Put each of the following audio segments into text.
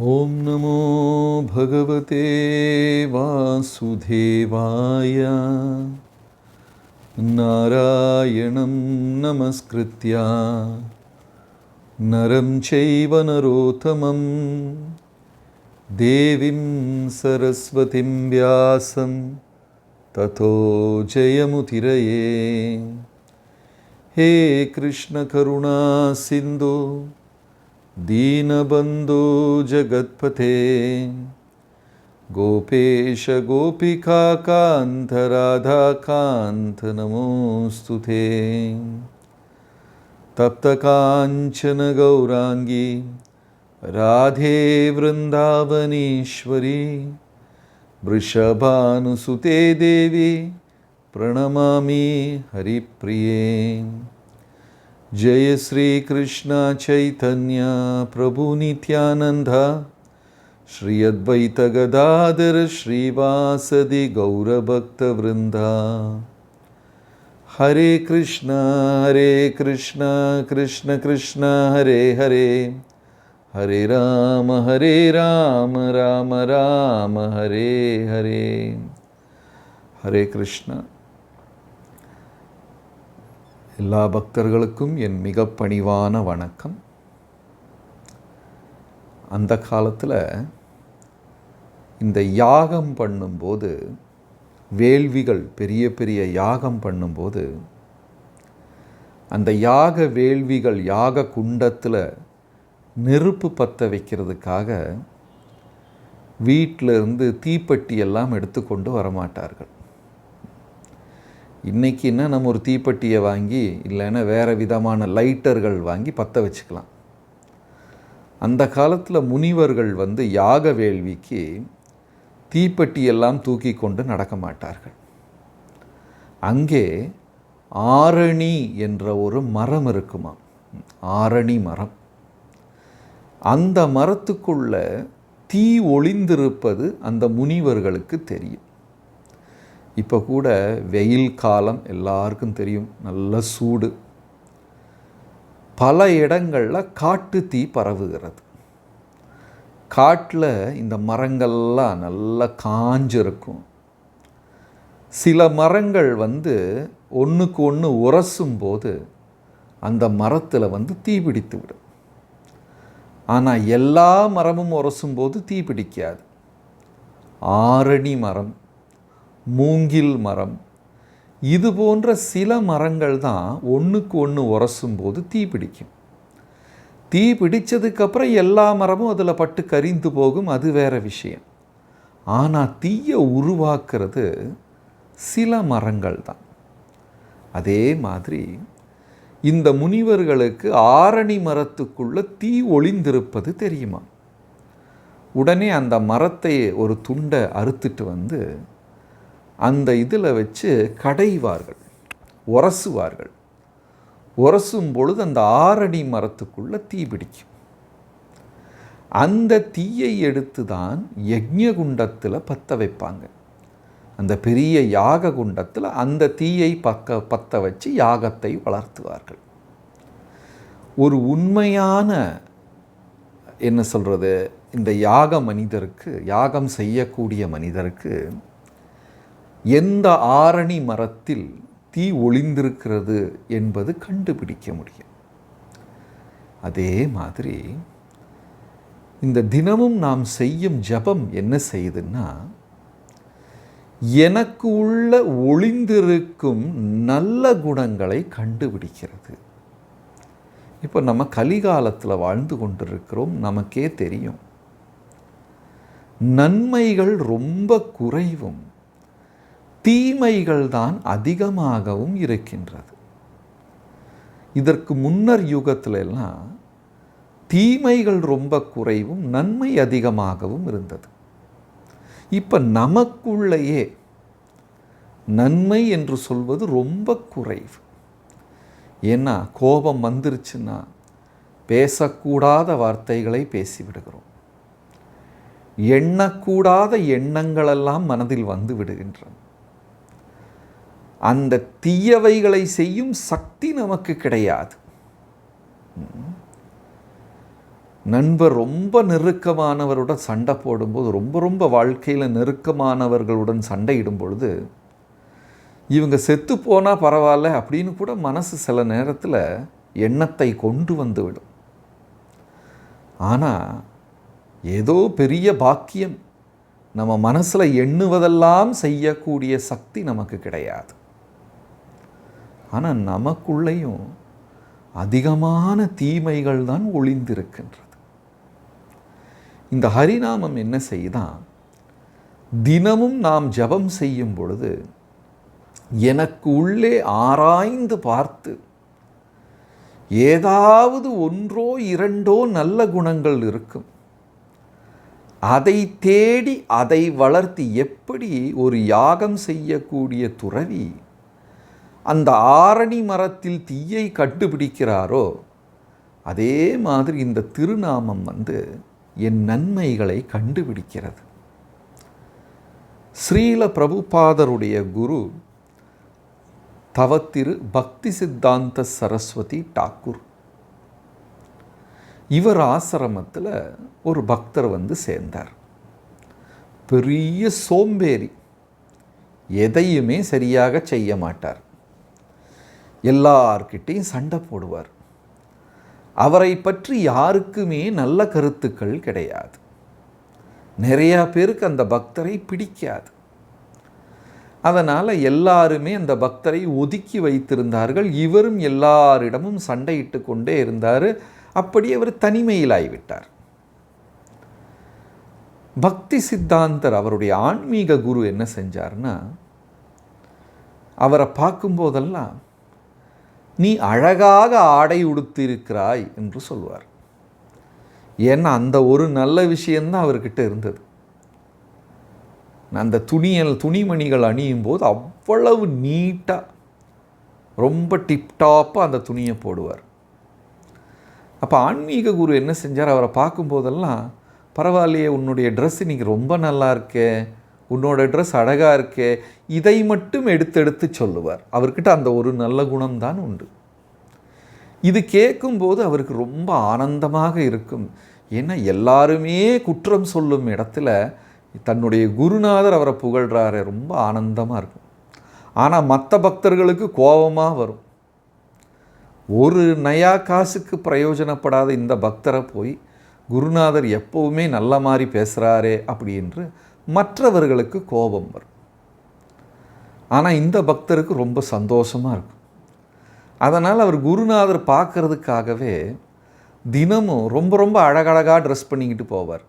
ഓം നമോ ഭഗവതേ വാസുദേവായ. നാരായണം നമസ്കൃത്യ. നരം ചൈവ നരോത്തമം. ദേവിം സരസ്വതിം വ്യാസം. തഥോ ജയമുതിരയേ. ഹേ കൃഷ്ണകരുണാ സിന്ധു. दीनबन्धो जगत्पथे गोपेश गोपिकान्त राधाकान्त नमोऽस्तु ते। तप्तकाञ्चन गौराङ्गी, राधे वृन्दावनीश्वरी, वृषभानुसुते देवी, प्रणमामि हरिप्रिये। जय श्री कृष्ण चैतन्य प्रभु नित्यानंद श्री अद्वैत गदाधर श्रीवासदि गौरभक्तवृंदा हरे कृष्ण हरे कृष्ण कृष्ण कृष्ण, हरे हरे। हरे राम हरे राम राम राम, हरे हरे। हरे कृष्ण। எல்லா பக்தர்களுக்கும் என் மிக பணிவான வணக்கம். அந்த காலத்தில் இந்த யாகம் பண்ணும்போது வேள்விகள் பெரிய பெரிய யாகம் பண்ணும்போது அந்த யாக வேள்விகள் யாக குண்டத்தில் நெருப்பு பற்ற வைக்கிறதுக்காக வீட்டிலிருந்து தீப்பெட்டி எல்லாம் எடுத்துக்கொண்டு வரமாட்டார்கள். இன்றைக்கின்னா நம்ம ஒரு தீப்பெட்டியை வாங்கி இல்லைன்னா வேறு விதமான லைட்டர்கள் வாங்கி பற்ற வச்சுக்கலாம். அந்த காலத்தில் முனிவர்கள் வந்து யாக வேள்விக்கு தீப்பெட்டியெல்லாம் தூக்கி கொண்டு நடக்க மாட்டார்கள். அங்கே ஆரணி என்ற ஒரு மரம் இருக்குமா? ஆரணி மரம். அந்த மரத்துக்குள்ள தீ ஒளிந்திருப்பது அந்த முனிவர்களுக்கு தெரியும். இப்போ கூட வெயில் காலம் எல்லாருக்கும் தெரியும். நல்ல சூடு. பல இடங்களில் காட்டு தீ பரவுகிறது. காட்டில் இந்த மரங்கள்லாம் நல்லா காஞ்சிருக்கும். சில மரங்கள் வந்து ஒன்றுக்கு ஒன்று உரசும் போது அந்த மரத்தில் வந்து தீ பிடித்து விடும். ஆனால் எல்லா மரமும் உரசும் போது தீ பிடிக்காது. ஆரணி மரம் மூங்கில் மரம். இது போன்ற சில மரங்கள் தான் ஒன்றுக்கு ஒன்று உரசும் போது தீ பிடிக்கும். தீ பிடிச்சதுக்கப்புறம் எல்லா மரமும் அதில் பட்டு கரிந்து போகும் அது வேற விஷயம். ஆனால் தீயை உருவாக்குறது சில மரங்கள் தான். அதே மாதிரி இந்த முனிவர்களுக்கு ஆரணி மரத்துக்குள்ள தீ ஒளிந்திருப்பது தெரியுமா? உடனே அந்த மரத்தை ஒரு துண்டை அறுத்துட்டு வந்து அந்த இதில் வச்சு கடைவார்கள் உரசுவார்கள். உரசும் பொழுது அந்த ஆரணி மரத்துக்குள்ளே தீ பிடிக்கும். அந்த தீயை எடுத்து தான் யஜ்ஞகுண்டத்தில் பற்ற வைப்பாங்க. அந்த பெரிய யாக குண்டத்தில் அந்த தீயை பக்க பற்ற வச்சு யாகத்தை வளர்த்துவார்கள். ஒரு உண்மையான என்ன சொல்கிறது இந்த யாக மனிதருக்கு யாகம் செய்யக்கூடிய மனிதருக்கு எந்த ஆரணி மரத்தில் தீ ஒளிந்திருக்கிறது என்பது கண்டுபிடிக்க முடியும். அதே மாதிரி இந்த தினமும் நாம் செய்யும் ஜபம் என்ன செய்யுதுன்னா எனக்கு உள்ள ஒளிந்திருக்கும் நல்ல குணங்களை கண்டுபிடிக்கிறது. இப்போ நம்ம கலிகாலத்தில் வாழ்ந்து கொண்டிருக்கிறோம் நமக்கே தெரியும். நன்மைகள் ரொம்ப குறைவும். தீமைகள் தான் அதிகமாகவும் இருக்கின்றது. இதற்கு முன்னர் யுகத்தில் எல்லாம் தீமைகள் ரொம்ப குறைவும் நன்மை அதிகமாகவும் இருந்தது. இப்போ நமக்குள்ளேயே நன்மை என்று சொல்வது ரொம்ப குறைவு. ஏன்னா கோபம் வந்துருச்சுன்னா பேசக்கூடாத வார்த்தைகளை பேசிவிடுகிறோம். எண்ணக்கூடாத எண்ணங்களெல்லாம் மனதில் வந்து விடுகின்றன. அந்த தீயவைகளை செய்யும் சக்தி நமக்கு கிடையாது. நண்பர் ரொம்ப நெருக்கமானவருடன் சண்டை போடும்போது ரொம்ப ரொம்ப வாழ்க்கையில் நெருக்கமானவர்களுடன் சண்டையிடும் பொழுது இவங்க செத்து போனால் பரவாயில்ல அப்படின்னு கூட மனசு சில நேரத்தில் எண்ணத்தை கொண்டு வந்து விடும் ஆனால் ஏதோ பெரிய பாக்கியம் நம்ம மனசில் எண்ணுவதெல்லாம் செய்யக்கூடிய சக்தி நமக்கு கிடையாது. ஆனால் நமக்குள்ளேயும் அதிகமான தீமைகள் தான் ஒளிந்திருக்கின்றது. இந்த ஹரிநாமம் என்ன செய்தான் தினமும் நாம் ஜபம் செய்யும் பொழுது எனக்கு உள்ளே ஆராய்ந்து பார்த்து ஏதாவது ஒன்றோ இரண்டோ நல்ல குணங்கள் இருக்கும். அதை தேடி அதை வளர்த்தி எப்படி ஒரு யாகம் செய்யக்கூடிய துறவி அந்த ஆரணி மரத்தில் தீயை கண்டுபிடிக்கிறாரோ அதே மாதிரி இந்த திருநாமம் வந்து என் நன்மைகளை கண்டுபிடிக்கிறது. ஸ்ரீல பிரபுபாதருடைய குரு தவத்திரு பக்தி சித்தாந்த சரஸ்வதி டாக்கூர். இவர் ஆசிரமத்தில் ஒரு பக்தர் வந்து சேர்ந்தார். பெரிய சோம்பேறி. எதையுமே சரியாக செய்ய மாட்டார். எல்லார்கிட்டையும் சண்டை போடுவார். அவரை பற்றி யாருக்குமே நல்ல கருத்துக்கள் கிடையாது. நிறையா பேருக்கு அந்த பக்தரை பிடிக்காது. அதனால் எல்லாருமே அந்த பக்தரை ஒதுக்கி வைத்திருந்தார்கள். இவரும் எல்லாரிடமும் சண்டையிட்டு கொண்டே இருந்தார். அப்படி அவர் தனிமையிலாகிவிட்டார் பக்தி சித்தாந்தர் அவருடைய ஆன்மீக குரு என்ன செஞ்சார்னா அவரை பார்க்கும்போதெல்லாம் நீ அழகாக ஆடை உடுத்திருக்கிறாய் என்று சொல்வார். ஏன்னா அந்த ஒரு நல்ல விஷயந்தான் அவர்கிட்ட இருந்தது. அந்த துணியல் துணிமணிகள் அணியும் போது அவ்வளவு நீட்டாக ரொம்ப டிப்டாப்பாக அந்த துணியை போடுவார். அப்போ ஆன்மீக குரு என்ன செஞ்சார்? அவரை பார்க்கும்போதெல்லாம் பரவாயில்லையே உன்னுடைய ட்ரெஸ் இன்றைக்கி ரொம்ப நல்லா இருக்கே உன்னோட ட்ரெஸ் அழகாக இருக்கே. இதை மட்டும் எடுத்தெடுத்து சொல்லுவார். அவர்கிட்ட அந்த ஒரு நல்ல குணம்தான் உண்டு. இது கேட்கும்போது அவருக்கு ரொம்ப ஆனந்தமாக இருக்கும். ஏன்னா எல்லாருமே குற்றம் சொல்லும் இடத்துல தன்னுடைய குருநாதர் அவரை புகழ்கிறாரு ரொம்ப ஆனந்தமாக இருக்கும். ஆனால் மற்ற பக்தர்களுக்கு கோபமாக வரும். ஒரு நயா காசுக்கு பிரயோஜனப்படாத இந்த பக்தரை போய் குருநாதர் எப்போவுமே நல்ல மாதிரி பேசுகிறாரே அப்படி என்று மற்றவர்களுக்கு கோபம் வரும். ஆனால் இந்த பக்தருக்கு ரொம்ப சந்தோஷமாக இருக்கும். அதனால் அவர் குருநாதர் பார்க்கறதுக்காகவே தினமும் ரொம்ப ரொம்ப அழகழகாக ட்ரெஸ் பண்ணிக்கிட்டு போவார்.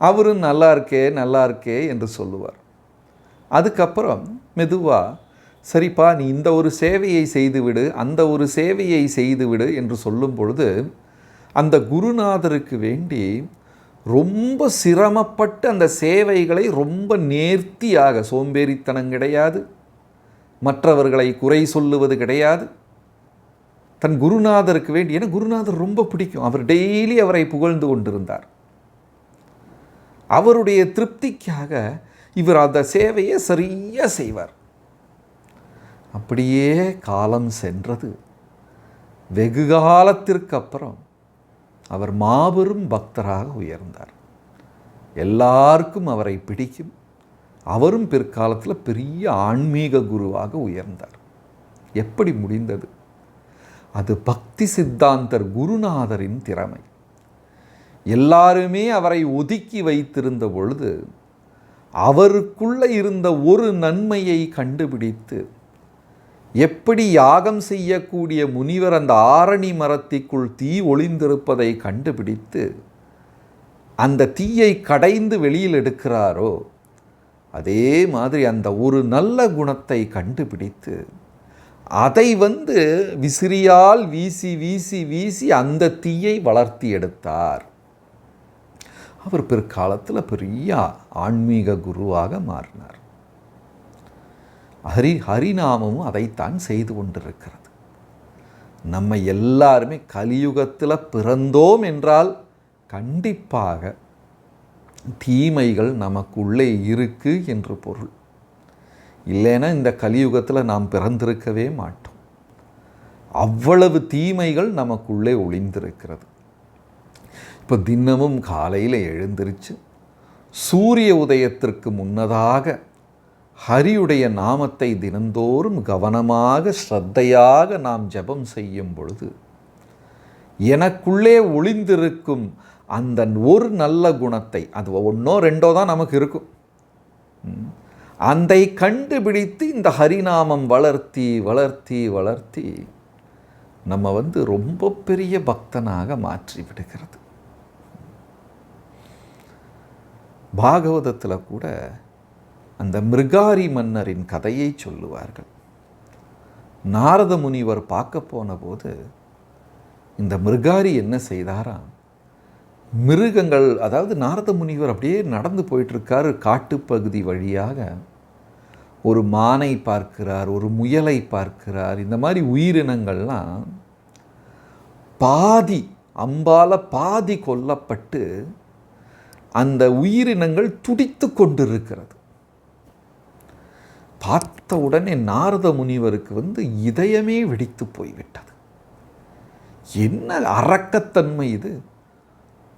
அவரும் நல்லா இருக்கே நல்லா இருக்கே என்று சொல்லுவார். அதுக்கப்புறம் மெதுவாக சரிப்பா நீ இந்த ஒரு சேவையை செய்துவிடு அந்த ஒரு சேவையை செய்துவிடு என்று சொல்லும் பொழுது அந்த குருநாதருக்கு வேண்டி ரொம்ப சிரமப்பட்டு அந்த சேவைகளை ரொம்ப நேர்த்தியாக சோம்பேறித்தனம் கிடையாது. மற்றவர்களை குறை சொல்லுவது கிடையாது. தன் குருநாதருக்கு வேண்டி ஏன்னா குருநாதர் ரொம்ப பிடிக்கும். அவர் டெய்லி அவரை புகழ்ந்து கொண்டிருந்தார். அவருடைய திருப்திக்காக இவர் அந்த சேவையை சரியாக செய்வார். அப்படியே காலம் சென்றது. வெகு காலத்திற்கு அப்புறம் அவர் மாபெரும் பக்தராக உயர்ந்தார். எல்லாருக்கும் அவரை பிடிக்கும். அவரும் பிற்காலத்தில் பெரிய ஆன்மீக குருவாக உயர்ந்தார். எப்படி முடிந்தது? அது பக்தி சித்தாந்தர் குருநாதரின் திறமை. எல்லாருமே அவரை ஒதுக்கி வைத்திருந்த பொழுது அவருக்குள்ளே இருந்த ஒரு நன்மையை கண்டுபிடித்து எப்படி யாகம் செய்யக்கூடிய முனிவர் அந்த ஆரணி மரத்திற்குள் தீ ஒளிந்திருப்பதை கண்டுபிடித்து அந்த தீயை கடைந்து வெளியில் எடுக்கிறாரோ அதே மாதிரி அந்த ஒரு நல்ல குணத்தை கண்டுபிடித்து அதை வந்து விசிறியால் வீசி வீசி வீசி அந்த தீயை வளர்த்தி எடுத்தார். அவர் பிற்காலத்தில் பெரிய ஆன்மீக குருவாக மாறினார். ஹரி ஹரிநாமமும் அதைத்தான் செய்து கொண்டிருக்கிறது. நம்ம எல்லாருமே கலியுகத்தில் பிறந்தோம் என்றால் கண்டிப்பாக தீமைகள் நமக்குள்ளே இருக்கு என்று பொருள். இல்லைன்னா இந்த கலியுகத்தில் நாம் பிறந்திருக்கவே மாட்டோம். அவ்வளவு தீமைகள் நமக்குள்ளே ஒளிந்திருக்கிறது. இப்போ தினமும் காலையில் எழுந்திருச்சு சூரிய உதயத்திற்கு முன்னதாக ஹரியுடைய நாமத்தை தினந்தோறும் கவனமாக ஸ்ரத்தையாக நாம் ஜெபம் செய்யும் பொழுது எனக்குள்ளே ஒளிந்திருக்கும் அந்த ஒரு நல்ல குணத்தை அது ஒன்றோ ரெண்டோ தான் நமக்கு இருக்கும். அந்த அதை கண்டுபிடித்து இந்த ஹரிநாமம் வளர்த்தி வளர்த்தி வளர்த்தி நம்ம வந்து ரொம்ப பெரிய பக்தனாக மாற்றி விடுகிறது. பாகவதத்தில் கூட அந்த மிருகாரி மன்னரின் கதையை சொல்லுவார்கள். நாரத முனிவர் பார்க்க போன போது இந்த மிருகாரி என்ன செய்தாராம்? மிருகங்கள் அதாவது நாரத முனிவர் அப்படியே நடந்து போயிட்டுருக்காரு காட்டுப்பகுதி வழியாக. ஒரு மானை பார்க்கிறார் ஒரு முயலை பார்க்கிறார் இந்த மாதிரி உயிரினங்கள்லாம் பாதி அம்பால பாதி கொல்லப்பட்டு அந்த உயிரினங்கள் துடித்து கொண்டிருக்கிறது. பார்த்த உடனே நாரத முனிவருக்கு வந்து இதயமே வெடித்து போய்விட்டது. என்ன அரக்கத்தன்மை இது?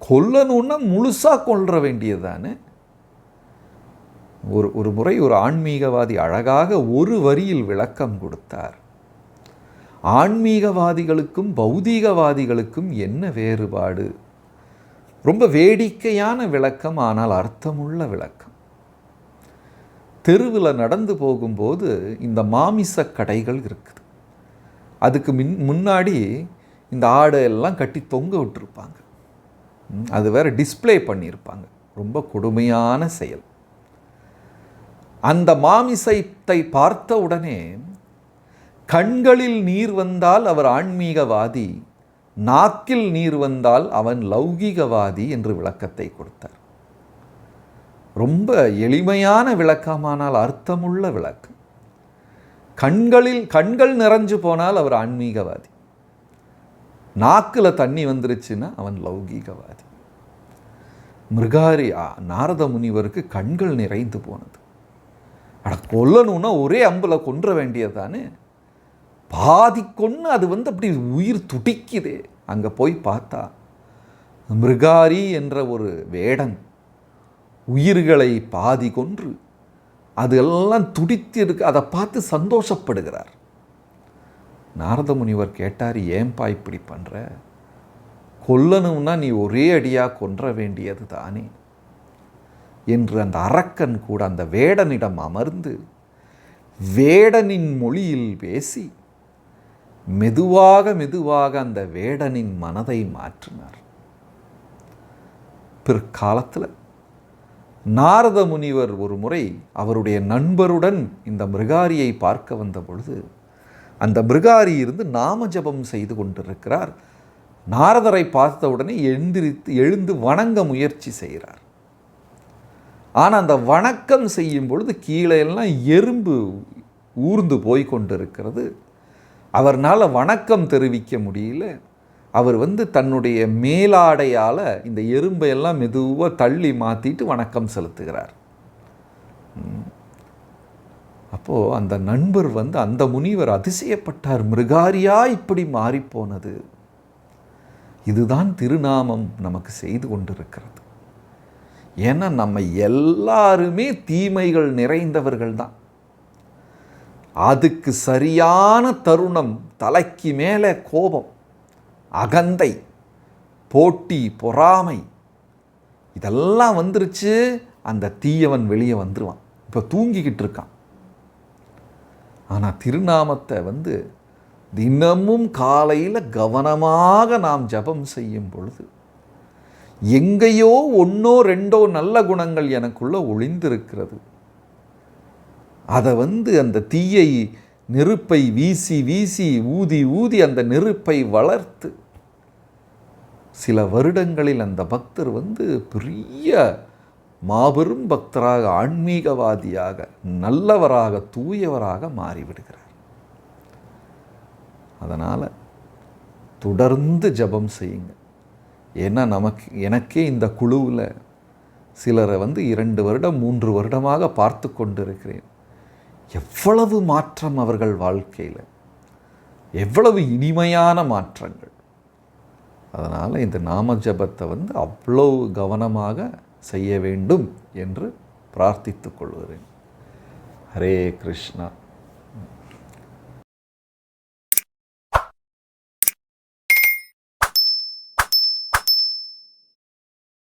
கொல்லணும்னா முழுசாக கொல்ற வேண்டியதானே ஒரு ஒரு முறை ஒரு ஆன்மீகவாதி அழகாக ஒரு வரியில் விளக்கம் கொடுத்தார். ஆன்மீகவாதிகளுக்கும் பௌதீகவாதிகளுக்கும் என்ன வேறுபாடு? ரொம்ப வேடிக்கையான விளக்கம் ஆனால் அர்த்தமுள்ள விளக்கம். தெருவில் நடந்து போகும்போது இந்த மாமிச கடைகள் இருக்குது. அதுக்கு மின் முன்னாடி இந்த ஆடை எல்லாம் கட்டி தொங்க விட்டுருப்பாங்க. அது வேற டிஸ்ப்ளே பண்ணியிருப்பாங்க. ரொம்ப கொடுமையான செயல். அந்த மாமிசத்தை பார்த்த உடனே கண்களில் நீர் வந்தால் அவர் ஆன்மீகவாதி நாக்கில் நீர் வந்தால் அவன் லௌகிகவாதி என்று விளக்கத்தை கொடுத்தார். ரொம்ப எளிமையான விளக்கமானால் அர்த்தமுள்ள விளக்கம் கண்களில் கண்கள் நிறைஞ்சு போனால் அவர் ஆன்மீகவாதி. நாக்கில் தண்ணி வந்துருச்சுன்னா அவன் லௌகீகவாதி. மிருகாரி ஆ, நாரத முனிவருக்கு கண்கள் நிறைந்து போனது. அட கொல்லணும்னா ஒரே அம்பில் கொன்ற வேண்டியதானே பாதி கொன்று அது வந்து அப்படி உயிர் துடிக்குதே. அங்கே போய் பார்த்தா மிருகாரி என்ற ஒரு வேடன் உயிர்களை பாதி கொன்று அதெல்லாம் துடித்து இருக்கு அதை பார்த்து சந்தோஷப்படுகிறார். நாரத முனிவர் கேட்டார் ஏன்பா இப்படி பண்ணுற கொல்லணும்னா நீ ஒரே அடியாக கொன்ற வேண்டியது தானே? என்று அந்த அரக்கன் கூட அந்த வேடனிடம் அமர்ந்து வேடனின் மொழியில் பேசி மெதுவாக மெதுவாக அந்த வேடனின் மனதை மாற்றினார். பிற்காலத்தில் நாரத முனிவர் ஒரு முறை அவருடைய நண்பருடன் இந்த மிருகாரியை பார்க்க வந்த பொழுது அந்த மிருகாரி இருந்து நாம ஜபம் செய்து கொண்டிருக்கிறார். நாரதரை பார்த்த உடனே எழுந்திரித்து எழுந்து வணங்க முயற்சி செய்கிறார். ஆனால் அந்த வணக்கம் செய்யும் பொழுது கீழே எல்லாம் எறும்பு ஊர்ந்து போய் கொண்டிருக்கிறது. அவர்னால் வணக்கம் தெரிவிக்க முடியல. அவர் வந்து தன்னுடைய மேலாடையால் இந்த எறும்பை எல்லாம் மெதுவாக தள்ளி மாற்றிட்டு வணக்கம் செலுத்துகிறார். அப்போது அந்த நண்பர் வந்து அந்த முனிவர் அதிசயப்பட்டார் மிருகாரியா இப்படி மாறிப்போனது. இதுதான் திருநாமம் நமக்கு செய்து கொண்டிருக்கிறது. ஏன்னா நம்ம எல்லாருமே தீமைகள் நிறைந்தவர்கள் தான். அதுக்கு சரியான தருணம் தலைக்கு மேலே கோபம். அகந்தை போட்டி பொறாமை இதெல்லாம் வந்துருச்சு அந்த தீயவன் வெளியே வந்துடுவான் இப்போ தூங்கிக்கிட்டு இருக்கான். ஆனால் திருநாமத்தை வந்து தினமும் காலையில் கவனமாக நாம் ஜபம் செய்யும் பொழுது எங்கேயோ ஒன்றோ ரெண்டோ நல்ல குணங்கள் எனக்குள்ளே ஒளிந்திருக்கிறது. அதை வந்து அந்த தீயை நெருப்பை வீசி வீசி ஊதி ஊதி அந்த நெருப்பை வளர்த்து சில வருடங்களில் அந்த பக்தர் வந்து பெரிய மாபெரும் பக்தராக ஆன்மீகவாதியாக நல்லவராக தூயவராக மாறிவிடுகிறார். அதனால் தொடர்ந்து ஜபம் செய்யுங்க. ஏன்னா நமக்கு எனக்கே இந்த குழுவில் சிலரை வந்து இரண்டு வருடம் மூன்று வருடமாக பார்த்து கொண்டிருக்கிறேன். எவ்வளவு மாற்றம் அவர்கள் வாழ்க்கையில்? எவ்வளவு இனிமையான மாற்றங்கள்? அதனால் இந்த நாம ஜபத்தை வந்து அவ்வளோ கவனமாக செய்ய வேண்டும் என்று பிரார்த்தித்து கொள்கிறேன். ஹரே கிருஷ்ணா.